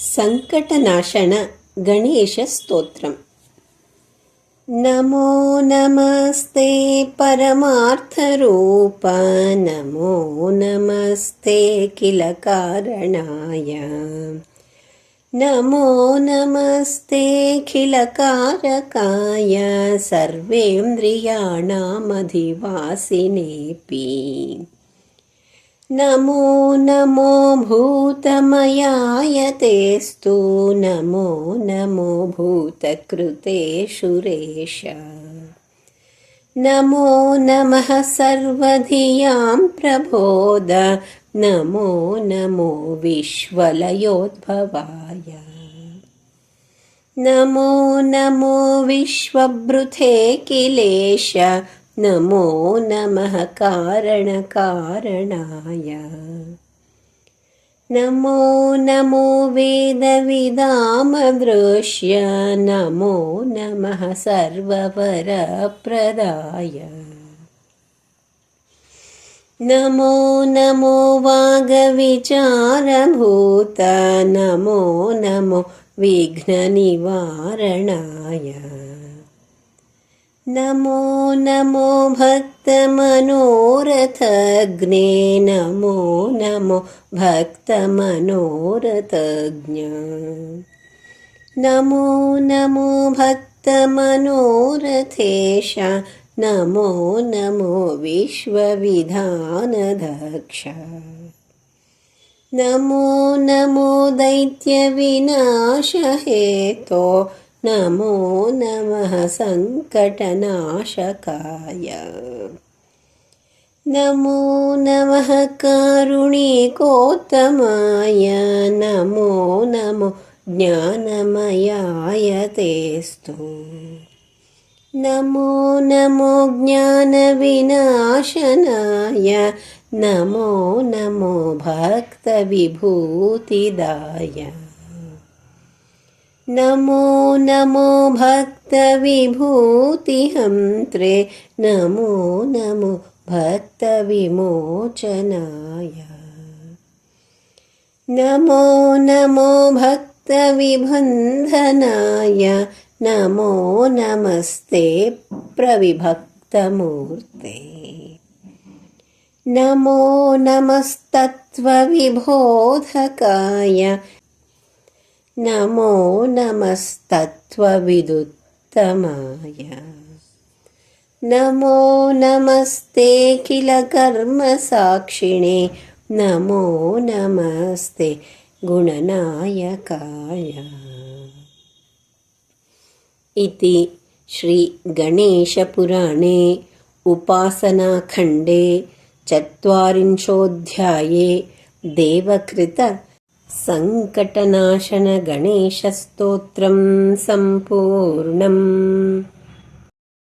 सङ्कटनाशन गणेशस्तोत्रम् नमो नमस्ते परमार्थरूप नमो नमस्ते किल कारणाय नमो नमस्ते खिलकारकाय सर्वेन्द्रियाणामधिवासिनेऽपि नमो नमो भूतमयाय तेस्तु नमो नमो भूतकृते शुरेश नमो नमः सर्वधियां प्रबोध नमो नमो विश्वलयोद्भवाय। नमो नमो विश्वभृथे किलेश नमो नमः कारणकारणाय। नमो नमो वेदविदामदृश्य। नमो नमः सर्ववरप्रदाय। नमो नमो वागविचारभूत। नमो नमो विघ्ननिवारणाय नमो नमो भक्तमनोरथग्ने नमो नमो भक्तमनोरथज्ञ नमो नमो भक्तमनोरथेश नमो नमो विश्वविधानदक्ष। नमो नमो दैत्यविनाशहेतो నమో నమ సంకటనాశకాయ. నమో నమ కారుణికోత్తమాయ నమో నమో జ్ఞానమయాయ తేస్తు. నమో నమో జ్ఞానవినాశనాయ. నమో నమో భక్తవిభూతిదాయ. नमो नमो भक्तविभूतिहन्त्रे नमो नमो भक्तविमोचनाय नमो नमो भक्तविबन्धनाय नमो नमस्ते प्रविभक्तमूर्ते नमो नमस्तत्त्वविबोधकाय नमो नमस्तत्त्वविदुत्तमाय। नमो नमस्ते किल कर्मसाक्षिणे नमो नमस्ते गुणनायकाय। इति श्रीगणेशपुराणे उपासनाखण्डे चत्वारिंशोऽध्याये देवकृत सङ्कटनाशनगणेशस्तोत्रं सम्पूर्णम्